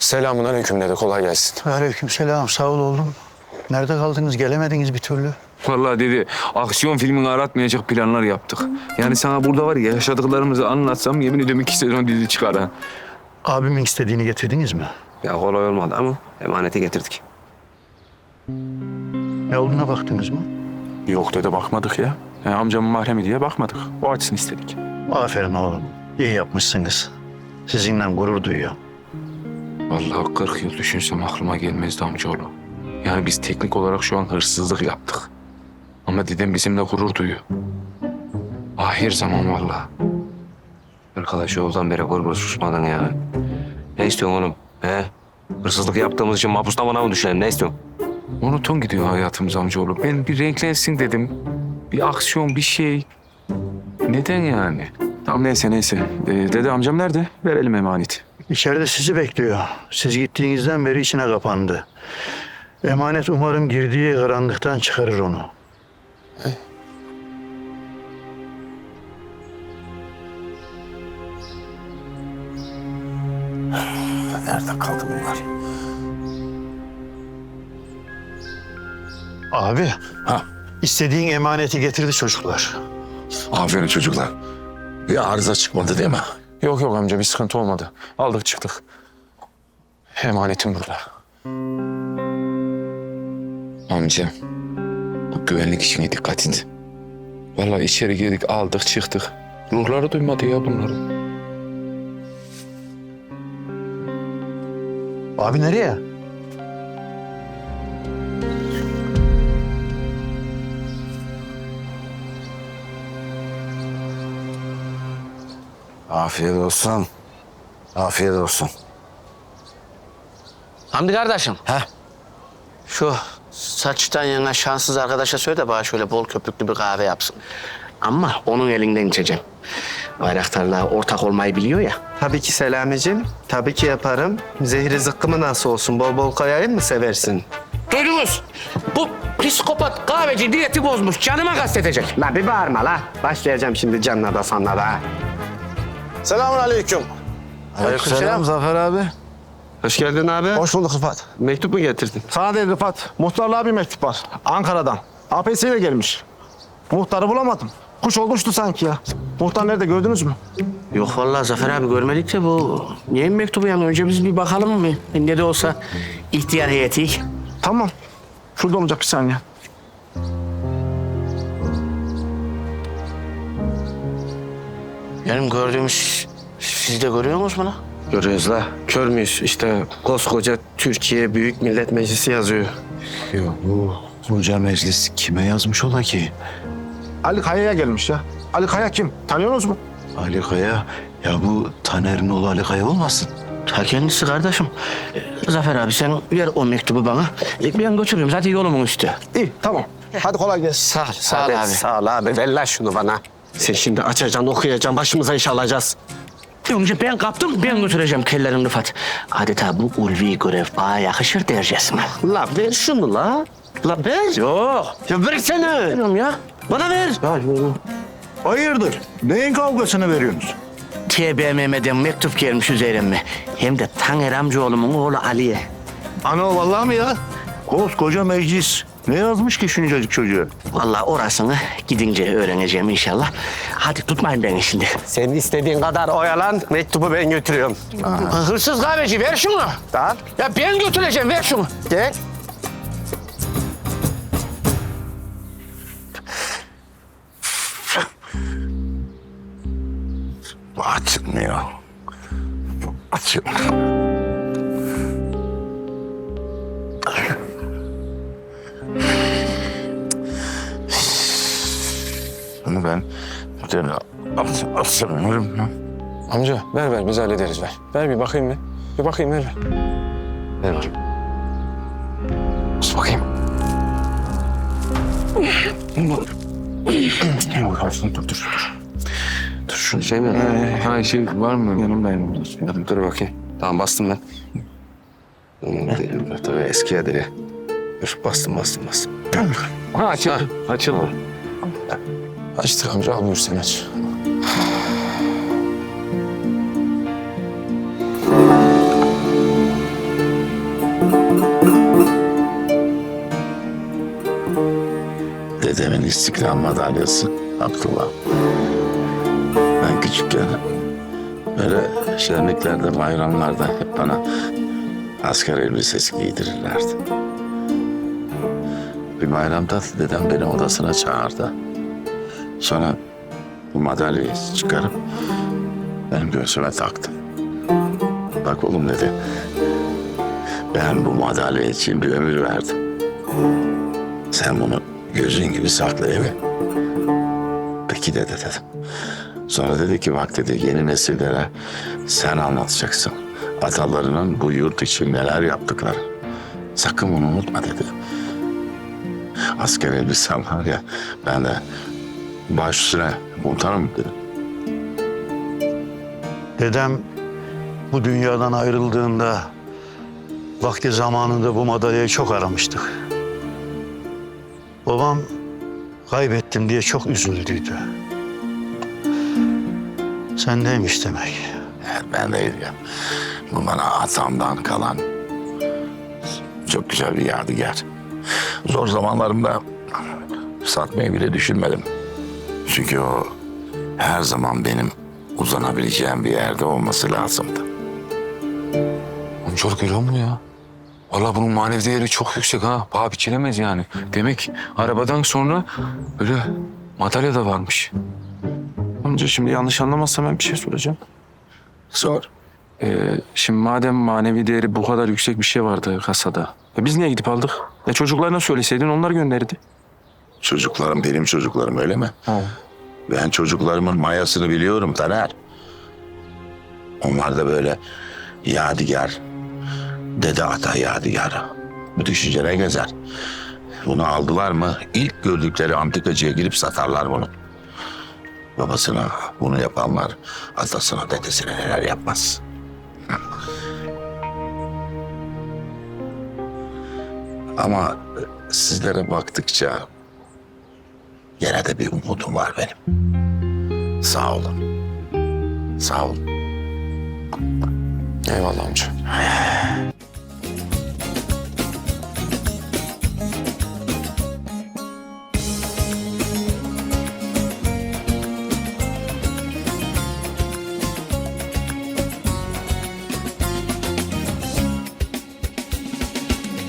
Selamun aleyküm dede kolay gelsin. Aleykümselam sağ ol oğlum. Nerede kaldınız gelemediniz bir türlü. Vallahi dedi aksiyon filmini aratmayacak planlar yaptık. Yani sana burada var ya yaşadıklarımızı anlatsam yemin ediyorum iki sezon dizi çıkar ha. Abimin istediğini getirdiniz mi? Ya kolay olmadı ama emaneti getirdik. Ne olduğuna baktınız mı? Yok dede bakmadık ya. Yani amcamın mahremi diye bakmadık. O açsın istedik. Aferin oğlum. İyi yapmışsınız. Sizinle gurur duyuyor. Vallahi 40 yıl düşünsem aklıma gelmezdi amcaoğlu. Yani biz teknik olarak şu an hırsızlık yaptık. Ama dedem bizimle gurur duyuyor. Ahir zaman vallahi. Arkadaş yoldan beri vur susmadın ya. Ne istiyorsun oğlum? He? Hırsızlık yaptığımız için mahpusta bana mı düşelim? Ne istiyorsun? Monoton gidiyor hayatımız amcaoğlu. Ben bir renklensin dedim. Bir aksiyon, bir şey. Neden yani? Tamam neyse neyse. Ee, dede amcam nerede? Verelim emaneti. İçeride sizi bekliyor. Siz gittiğinizden beri içine kapandı. Emanet umarım girdiği karanlıktan çıkarır onu. Nerede kaldı bunlar? Abi. Ha. istediğin emaneti getirdi çocuklar. Aferin çocuklar. Bir arıza çıkmadı değil mi? Yok yok amca bir sıkıntı olmadı. Aldık çıktık. Emanetim burada. Amca, bu güvenlik işine dikkat et. Vallahi içeri girdik, aldık, çıktık. Ruhları duymadı ya bunları. Abi nereye? Afiyet olsun. Afiyet olsun. Hamdi kardeşim. He? Şu saçtan yana şanssız arkadaşa söyle de bana şöyle bol köpüklü bir kahve yapsın. Ama onun elinden içeceğim. Bayraktarla ortak olmayı biliyor ya. Tabii ki Selamicim. Tabii ki yaparım. Zehri zıkkımı nasıl olsun? Bol bol koyayım mı seversin? Duydunuz. Bu psikopat kahveci diyeti bozmuş. Canıma kastetecek. La bir bağırma la. Başlayacağım şimdi canla da sanla da. Selamun aleyküm. Aleykümselam Zafer abi. Hoş geldin abi. Hoş bulduk Rıfat. Mektup mu getirdin? Sana değil Rıfat. Muhtarlığa bir mektup var. Ankara'dan. APS ile gelmiş. Muhtarı bulamadım. Kuş olmuştu sanki ya. Muhtar nerede gördünüz mü? Yok vallahi Zafer abi görmedik de bu neyin mektubu yani önce biz bir bakalım mı? Ne de olsa ihtiyar heyeti. Tamam. Şurada olacak bir saniye. Benim gördüğümüz siz de görüyor musunuz bunu? Görüyoruz la. Kör müyüz? İşte koskoca Türkiye Büyük Millet Meclisi yazıyor. Ya bu Hoca Meclis kime yazmış ola ki? Ali Kaya'ya gelmiş ya. Ali Kaya kim? Tanıyorsunuz mu? Ali Kaya. Ya bu Taner'in oğlu Ali Kaya olmasın? Ta kendisi kardeşim. Ee, Zafer abi sen ver o mektubu bana. Ee, Ben götürüyorum zaten yolumun üstü. İyi tamam. Hadi kolay gelsin. Sağ ol, sağ ol abi. Sağ ol abi. Ver la şunu bana. Sen şimdi açacaksın, okuyacaksın. Başımıza iş alacağız. Önce ben kaptım, ben götüreceğim kellerini Rıfat. Adeta bu ulvi görev bana yakışır dercesine. La ver şunu la. La ver. Yok. Ya versene. Veriyorum ya. Bana ver. Hayırdır? Neyin kavgasını veriyorsunuz? TBMM'den mektup gelmiş üzerime. Hem de Taner amcaoğlumun oğlu Ali'ye. Ana vallahi mi ya? Koskoca meclis. Ne yazmış ki şuncacık çocuğa? Vallahi orasını gidince öğreneceğim inşallah. Hadi tutmayın beni şimdi. Sen istediğin kadar oyalan. Mektubu ben götürüyorum. Hırsız kahveci ver şunu. Tamam. Ya ben götüreceğim ver şunu. Gel. Bu açılmıyor. Ben müdürüne asılmıyorum. Amca ver ver biz hallederiz ver. Ver bir bakayım bir. Bir bakayım ver ver. Ver bakayım. Sus bakayım. Dur dur dur. Dur şunu şey mi? Ee, ha şey var mı? Yanımdayım. Dur, dur bakayım. Tamam bastım ben. Tabii eski adresi. Dur bastım bastım bastım. Ha açıldı. Açıldı. Açtık amca al buyur sen aç. Dedemin istiklal madalyası Abdullah. Ben küçükken böyle şenliklerde, bayramlarda hep bana asker elbisesi giydirirlerdi. Bir bayramda dedem beni odasına çağırdı. Sonra bu madalyayı çıkarıp benim göğsüme taktı. Bak oğlum dedi. Ben bu madalya için bir ömür verdim. Sen bunu gözün gibi sakla evi. Peki dede dedim. Sonra dedi ki bak dedi yeni nesillere sen anlatacaksın. Atalarının bu yurt için neler yaptıkları. Sakın bunu unutma dedi. Asker elbisem var ya ben de baş üstüne unutarım dedim. Dedem bu dünyadan ayrıldığında vakti zamanında bu madalyayı çok aramıştık. Babam kaybettim diye çok üzüldüydü. Sendeymiş demek. Evet, ben de ya. Bu bana atamdan kalan çok güzel bir yadigar. Zor zamanlarımda satmayı bile düşünmedim. Çünkü o her zaman benim uzanabileceğim bir yerde olması lazımdı. Amcaoğlu görüyor musun ya? Vallahi bunun manevi değeri çok yüksek ha. Paha biçilemez yani. Demek arabadan sonra böyle madalya da varmış. Amca şimdi yanlış anlamazsam ben bir şey soracağım. Sor. Ee, şimdi madem manevi değeri bu kadar yüksek bir şey vardı kasada. E biz niye gidip aldık? E çocuklarına söyleseydin onlar gönderdi. Çocuklarım benim çocuklarım öyle mi? Ben çocuklarımın mayasını biliyorum Taner. Onlar da böyle yadigar, dede ata yadigar. Bu düşüncene gezer. Bunu aldılar mı ilk gördükleri antikacıya girip satarlar bunu. Babasına bunu yapanlar atasına dedesine neler yapmaz. Ama sizlere baktıkça Yine de bir umudum var benim. Sağ olun. Sağ olun. Eyvallah amca. Hay